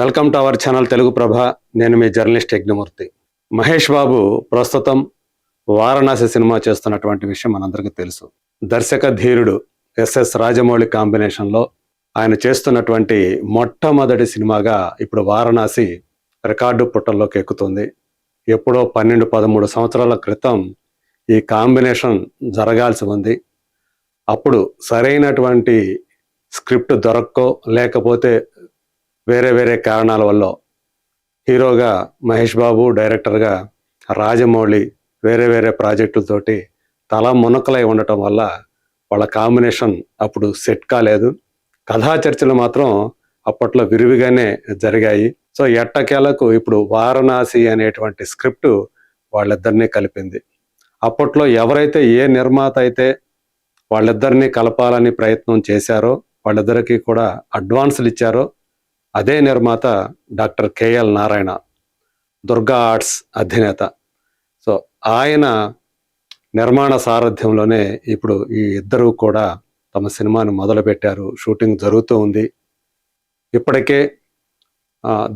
Welcome to our channel Telugu Prabha. నేను మీ journalist Yagnamurthy. Mahesh Babu ప్రస్తుతం వారణాసి సినిమా చేస్తున్నటువంటి విషయం మనందరికీ తెలుసు. దర్శక ధీరుడు ఎస్ఎస్ రాజమౌళి కాంబినేషన్లో ఆయన చేస్తున్నటువంటి మొట్టమొదటి సినిమాగా ఇప్పుడు వారణాసి రికార్డు పుట్టల్లోకి ఎక్కుతుంది. ఎప్పుడో పన్నెండు పదమూడు సంవత్సరాల క్రితం ఈ కాంబినేషన్ జరగాల్సి ఉంది. అప్పుడు సరైనటువంటి స్క్రిప్ట్ దొరక్కో లేకపోతే వేరే వేరే కారణాల వల్ల హీరోగా మహేష్ బాబు డైరెక్టర్గా రాజమౌళి వేరే వేరే ప్రాజెక్టులతోటి తల మునకలై ఉండటం వల్ల వాళ్ళ కాంబినేషన్ అప్పుడు సెట్ కాలేదు. కథా చర్చలు మాత్రం అప్పట్లో విరివిగానే జరిగాయి. సో ఎట్టకేలకు ఇప్పుడు వారణాసి అనేటువంటి స్క్రిప్ట్ వాళ్ళిద్దరినీ కలిపింది. అప్పట్లో ఎవరైతే ఏ నిర్మాత అయితే వాళ్ళిద్దరినీ కలపాలని ప్రయత్నం చేశారో వాళ్ళిద్దరికీ కూడా అడ్వాన్సులు ఇచ్చారో అదే నిర్మాత doctor KL Narayana Durga arts అధినేత. సో ఆయన నిర్మాణ సారథ్యంలోనే ఇప్పుడు ఈ ఇద్దరు కూడా తమ సినిమాను మొదలుపెట్టారు. షూటింగ్ జరుగుతూ ఉంది. ఇప్పటికే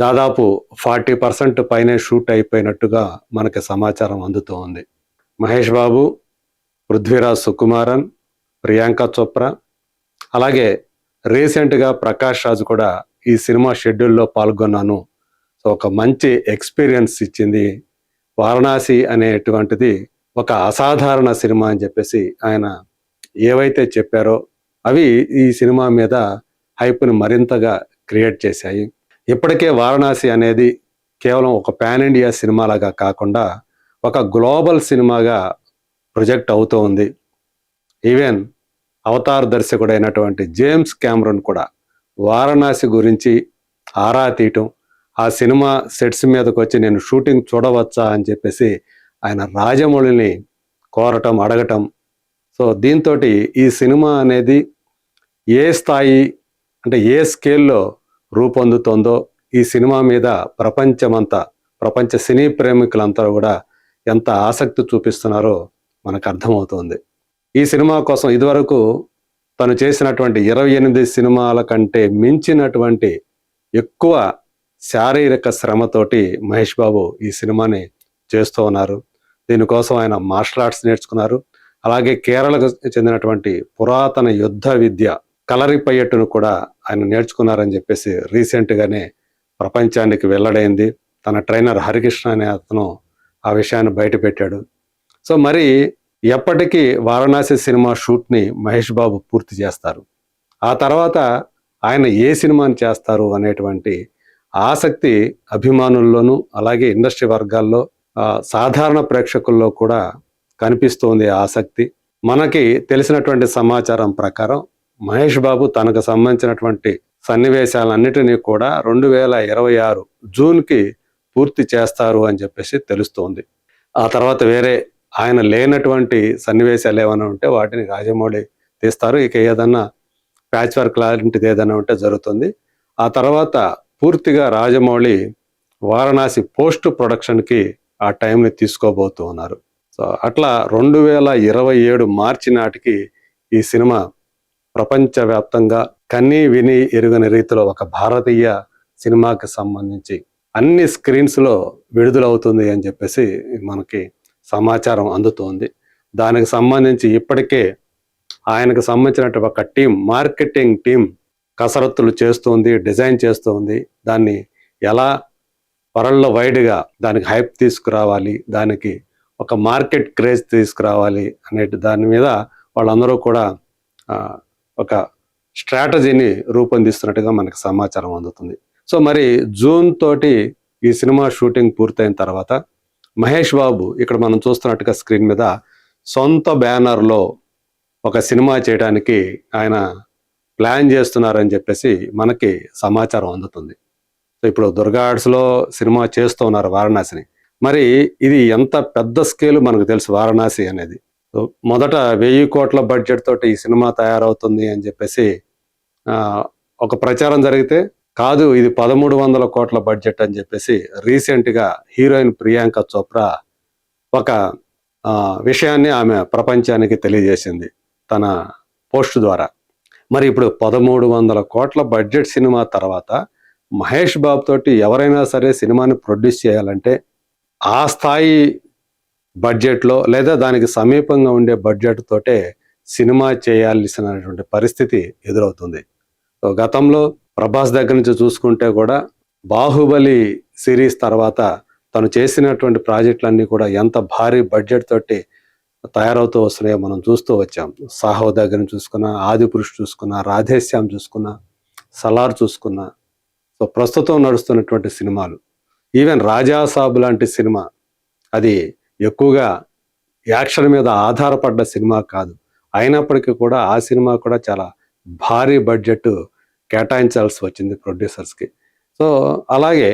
దాదాపు ఫార్టీ పర్సెంట్ పైనే షూట్ అయిపోయినట్టుగా మనకి సమాచారం అందుతూ ఉంది. మహేష్ బాబు పృథ్వీరాజ్ సుకుమారన్ ప్రియాంక చోప్రా అలాగే రీసెంట్గా ప్రకాష్ రాజ్ కూడా ఈ సినిమా షెడ్యూల్లో పాల్గొన్నాను. సో ఒక మంచి ఎక్స్పీరియన్స్ ఇచ్చింది వారణాసి అనేటువంటిది ఒక అసాధారణ సినిమా అని చెప్పేసి ఆయన ఏవైతే చెప్పారో అవి ఈ సినిమా మీద హైప్ని మరింతగా క్రియేట్ చేశాయి. ఇప్పటికే వారణాసి అనేది కేవలం ఒక పాన్ ఇండియా సినిమాలాగా కాకుండా ఒక గ్లోబల్ సినిమాగా ప్రొజెక్ట్ అవుతూ ఉంది ఈవెన్ అవతార్ దర్శకుడైనటువంటి జేమ్స్ క్యామ్రన్ కూడా వారణాసి గురించి ఆరా తీయటం ఆ సినిమా సెట్స్ మీదకి వచ్చి నేను షూటింగ్ చూడవచ్చా అని చెప్పేసి ఆయన రాజమౌళిని కోరటం అడగటం. సో దీంతో ఈ సినిమా అనేది ఏ స్థాయి అంటే ఏ స్కేల్లో రూపొందుతుందో ఈ సినిమా మీద ప్రపంచమంతా ప్రపంచ సినీ ప్రేమికులంతా కూడా ఎంత ఆసక్తి చూపిస్తున్నారో మనకు అర్థమవుతోంది. ఈ సినిమా కోసం ఇదివరకు తను చేసినటువంటి ఇరవై ఎనిమిది సినిమాల కంటే మించినటువంటి ఎక్కువ శారీరక శ్రమతోటి మహేష్ బాబు ఈ సినిమాని చేస్తూ ఉన్నారు. దీనికోసం ఆయన మార్షల్ ఆర్ట్స్ నేర్చుకున్నారు. అలాగే కేరళకు చెందినటువంటి పురాతన యుద్ధ విద్య కలరిపయ్యట్టును కూడా ఆయన నేర్చుకున్నారని చెప్పేసి రీసెంట్గానే ప్రపంచానికి వెల్లడైంది. తన ట్రైనర్ హరికృష్ణ అనే అతను ఆ విషయాన్ని బయటపెట్టాడు. సో మరి ఎప్పటికీ వారణాసి సినిమా షూట్ని మహేష్ బాబు పూర్తి చేస్తారు. ఆ తర్వాత ఆయన ఏ సినిమాని చేస్తారు అనేటువంటి ఆసక్తి అభిమానుల్లోనూ అలాగే ఇండస్ట్రీ వర్గాల్లో సాధారణ ప్రేక్షకుల్లో కూడా కనిపిస్తోంది ఆసక్తి. మనకి తెలిసినటువంటి సమాచారం ప్రకారం మహేష్ బాబు తనకు సంబంధించినటువంటి సన్నివేశాలన్నిటినీ కూడా రెండు వేల ఇరవై ఆరు జూన్కి పూర్తి చేస్తారు అని చెప్పేసి తెలుస్తోంది. ఆ తర్వాత వేరే ఆయన లేనటువంటి సన్నివేశాలు ఏమైనా ఉంటే వాటిని రాజమౌళి తీస్తారు. ఇక ఏదన్నా ప్యాచ్ వర్క్ లాంటిది ఏదైనా ఉంటే జరుగుతుంది. ఆ తర్వాత పూర్తిగా రాజమౌళి వారణాసి పోస్ట్ ప్రొడక్షన్కి ఆ టైంని తీసుకోబోతూ ఉన్నారు. సో అట్లా రెండు వేల ఇరవై ఏడు మార్చి నాటికి ఈ సినిమా ప్రపంచవ్యాప్తంగా కన్నీ విని ఎరుగని రీతిలో ఒక భారతీయ సినిమాకి సంబంధించి అన్ని స్క్రీన్స్లో విడుదలవుతుంది అని చెప్పేసి మనకి సమాచారం అందుతోంది. దానికి సంబంధించి ఇప్పటికే ఆయనకు సంబంధించినటువంటి ఒక టీం మార్కెటింగ్ టీం కసరత్తులు చేస్తుంది డిజైన్ చేస్తుంది. దాన్ని ఎలా వరల్డ్ వైడ్గా దానికి హైప్ తీసుకురావాలి దానికి ఒక మార్కెట్ క్రేజ్ తీసుకురావాలి అనే దాని మీద వాళ్ళందరూ కూడా ఒక స్ట్రాటజీని రూపొందిస్తున్నట్టుగా మనకు సమాచారం అందుతుంది. సో మరి జూన్ తోటి ఈ సినిమా షూటింగ్ పూర్తయిన తర్వాత మహేష్ బాబు ఇక్కడ మనం చూస్తున్నట్టుగా స్క్రీన్ మీద సొంత బ్యానర్లో ఒక సినిమా చేయడానికి ఆయన ప్లాన్ చేస్తున్నారని చెప్పేసి మనకి సమాచారం అందుతుంది. సో ఇప్పుడు దుర్గా ఆర్ట్స్లో సినిమా చేస్తూ ఉన్నారు వారణాసిని. మరి ఇది ఎంత పెద్ద స్కేల్ మనకు తెలుసు వారణాసి అనేది. మొదట వెయ్యి కోట్ల బడ్జెట్ తోటి ఈ సినిమా తయారవుతుంది అని చెప్పేసి ఒక ప్రచారం జరిగితే కాదు ఇది పదమూడు వందల కోట్ల బడ్జెట్ అని చెప్పేసి రీసెంట్గా హీరోయిన్ ప్రియాంక చోప్రా ఒక విషయాన్ని ఆమె ప్రపంచానికి తెలియజేసింది తన పోస్ట్ ద్వారా. మరి ఇప్పుడు పదమూడు వందల కోట్ల బడ్జెట్ సినిమా తర్వాత మహేష్ బాబు తోటి ఎవరైనా సరే సినిమాని ప్రొడ్యూస్ చేయాలంటే ఆ స్థాయి బడ్జెట్లో లేదా దానికి సమీపంగా ఉండే బడ్జెట్ తోటే సినిమా చేయాల్సినటువంటి పరిస్థితి ఎదురవుతుంది. సో గతంలో ప్రభాస్ దగ్గర నుంచి చూసుకుంటే కూడా బాహుబలి సిరీస్ తర్వాత తను చేసినటువంటి ప్రాజెక్టులన్నీ కూడా ఎంత భారీ బడ్జెట్ తోటి తయారవుతూ వస్తున్నాయో మనం చూస్తూ వచ్చాం. సాహో దగ్గర చూసుకున్న చూసుకున్నా ఆది పురుష్ చూసుకున్నా రాధేశ్యామ్ చూసుకున్నా సలార్ చూసుకున్నా. సో ప్రస్తుతం నడుస్తున్నటువంటి సినిమాలు. ఈవెన్ రాజా సాబు లాంటి సినిమా అది ఎక్కువగా యాక్షన్ మీద ఆధారపడ్డ సినిమా కాదు. అయినప్పటికీ కూడా ఆ సినిమా కూడా చాలా భారీ బడ్జెట్ కేటాయించాల్సి వచ్చింది ప్రొడ్యూసర్స్కి. సో అలాగే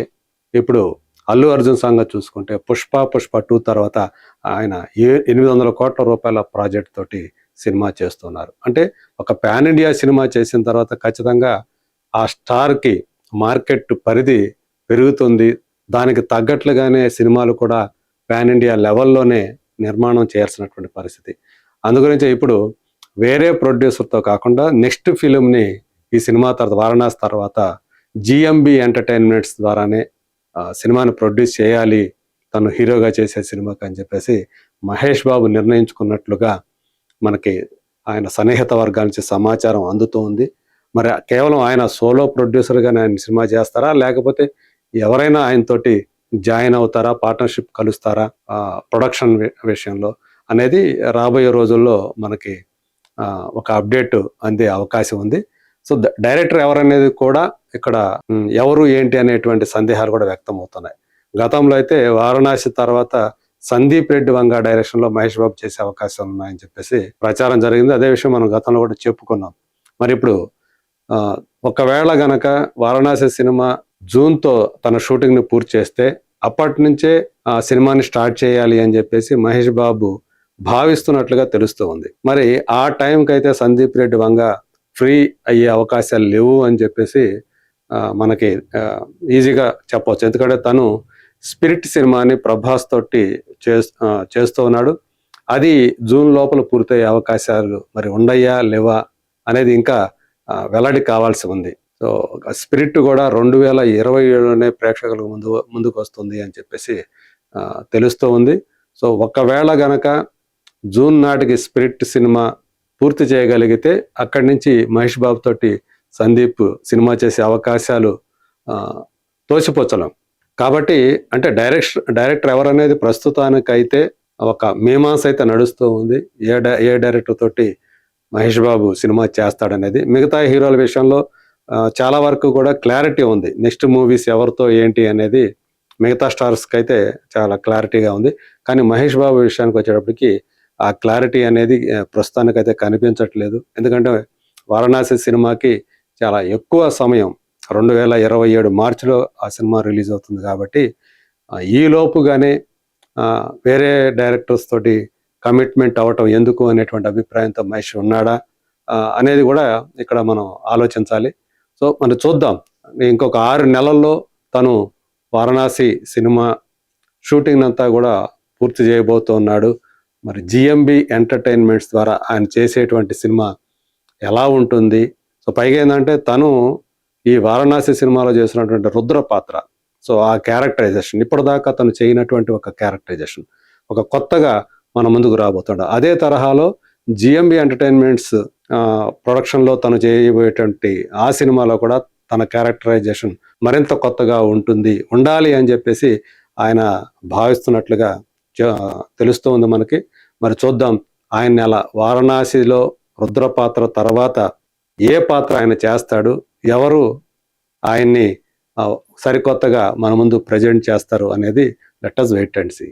ఇప్పుడు అల్లు అర్జున్ సాంగ్ చూసుకుంటే పుష్ప పుష్ప టూ తర్వాత ఆయన ఏ ఎనిమిది వందల కోట్ల రూపాయల ప్రాజెక్ట్ తోటి సినిమా చేస్తున్నారు. అంటే ఒక పాన్ ఇండియా సినిమా చేసిన తర్వాత ఖచ్చితంగా ఆ స్టార్కి మార్కెట్ పరిధి పెరుగుతుంది. దానికి తగ్గట్లుగానే సినిమాలు కూడా పాన్ ఇండియా లెవెల్లోనే నిర్మాణం చేయాల్సినటువంటి పరిస్థితి. అందుగురించి ఇప్పుడు వేరే ప్రొడ్యూసర్తో కాకుండా నెక్స్ట్ ఫిలింని ఈ సినిమా తర్వాత వారణాసి తర్వాత జిఎంబి ఎంటర్టైన్మెంట్స్ ద్వారానే సినిమాని ప్రొడ్యూస్ చేయాలి తను హీరోగా చేసే సినిమాకి అని చెప్పేసి మహేష్ బాబు నిర్ణయించుకున్నట్లుగా మనకి ఆయన సన్నిహిత వర్గాల నుంచి సమాచారం అందుతూ ఉంది. మరి కేవలం ఆయన సోలో ప్రొడ్యూసర్గా ఆయన సినిమా చేస్తారా? లేకపోతే ఎవరైనా ఆయనతోటి జాయిన్ అవుతారా? పార్ట్నర్షిప్ కలుస్తారా? ప్రొడక్షన్ విషయంలో అనేది రాబోయే రోజుల్లో మనకి ఒక అప్డేట్ అందే అవకాశం ఉంది. సో ద- డైరెక్టర్ ఎవరనేది కూడా ఇక్కడ ఎవరు ఏంటి అనేటువంటి సందేహాలు కూడా వ్యక్తం అవుతున్నాయి గతంలో అయితే వారణాసి తర్వాత సందీప్ రెడ్డి వంగ డైరెక్షన్లో మహేష్ బాబు చేసే అవకాశాలు ఉన్నాయని చెప్పేసి ప్రచారం జరిగింది. అదే విషయం మనం గతంలో కూడా చెప్పుకున్నాం. మరి ఇప్పుడు ఒకవేళ గనక వారణాసి సినిమా జూన్తో తన షూటింగ్ని పూర్తి చేస్తే అప్పటి నుంచే ఆ సినిమాని స్టార్ట్ చేయాలి అని చెప్పేసి మహేష్ బాబు భావిస్తున్నట్లుగా తెలుస్తూ ఉంది. మరి ఆ టైంకి అయితే సందీప్ రెడ్డి వంగ ఫ్రీ అయ్యే అవకాశాలు లేవు అని చెప్పేసి మనకి ఈజీగా చెప్పవచ్చు. ఎందుకంటే తను స్పిరిట్ సినిమాని ప్రభాస్ తోటి చేస్తూ ఉన్నాడు. అది జూన్ లోపల పూర్తయ్యే అవకాశాలు మరి ఉండయ్యా లేవా అనేది ఇంకా వెల్లడి కావాల్సి ఉంది. సో స్పిరిట్ కూడా రెండు వేల ఇరవై ఏడులోనే ప్రేక్షకుల ముందు ముందుకు వస్తుంది అని చెప్పేసి తెలుస్తూ ఉంది. సో ఒకవేళ గనక జూన్ నాటికి స్పిరిట్ సినిమా పూర్తి చేయగలిగితే అక్కడి నుంచి మహేష్ బాబు తోటి సందీప్ సినిమా చేసే అవకాశాలు ఆ, కాబట్టి అంటే డైరెక్టర్ డైరెక్టర్ ఎవరనేది ప్రస్తుతానికైతే ఒక మీమాంస అయితే నడుస్తూ ఉంది. ఏ డై- ఏ డైరెక్టర్ తోటి మహేష్ బాబు సినిమా చేస్తాడనేది. మిగతా హీరోల విషయంలో చాలా వరకు కూడా క్లారిటీ ఉంది. నెక్స్ట్ మూవీస్ ఎవరితో ఏంటి అనేది మిగతా స్టార్స్కి అయితే చాలా క్లారిటీగా ఉంది. కానీ మహేష్ బాబు విషయానికి వచ్చేటప్పటికి ఆ క్లారిటీ అనేది ప్రస్తుతానికైతే కనిపించట్లేదు. ఎందుకంటే వారణాసి సినిమాకి చాలా ఎక్కువ సమయం రెండు వేల ఇరవై ఏడు మార్చిలో ఆ సినిమా రిలీజ్ అవుతుంది కాబట్టి ఆ, ఈ లోపుగానే వేరే డైరెక్టర్స్ తోటి కమిట్మెంట్ అవ్వటం ఎందుకు అనేటువంటి అభిప్రాయంతో మహేష్ ఉన్నాడా అనేది కూడా ఇక్కడ మనం ఆలోచించాలి. సో మనం చూద్దాం. ఇంకొక ఆరు నెలల్లో తను వారణాసి సినిమా షూటింగ్ అంతా కూడా పూర్తి చేయబోతున్నాడు. మరి జిఎంబి ఎంటర్టైన్మెంట్స్ ద్వారా ఆయన చేసేటువంటి సినిమా ఎలా ఉంటుంది? సో పైగా ఏంటంటే తను ఈ వారణాసి సినిమాలో చేసినటువంటి రుద్ర పాత్ర సో ఆ క్యారెక్టరైజేషన్ ఇప్పటిదాకా తను చేయనటువంటి ఒక క్యారెక్టరైజేషన్ ఒక కొత్తగా మన ముందుకు రాబోతున్నాడు అదే తరహాలో జిఎంబి ఎంటర్టైన్మెంట్స్ ప్రొడక్షన్లో తను చేయబోయేటువంటి ఆ సినిమాలో కూడా తన క్యారెక్టరైజేషన్ మరింత కొత్తగా ఉంటుంది ఉండాలి అని చెప్పేసి ఆయన భావిస్తున్నట్లుగా తెలుస్తూ ఉంది మనకి. మరి చూద్దాం ఆయన నెల వారణాసిలో రుద్ర పాత్ర తర్వాత ఏ పాత్ర ఆయన చేస్తాడు? ఎవరు ఆయన్ని సరికొత్తగా మన ముందు ప్రజెంట్ చేస్తారు అనేది let us wait and see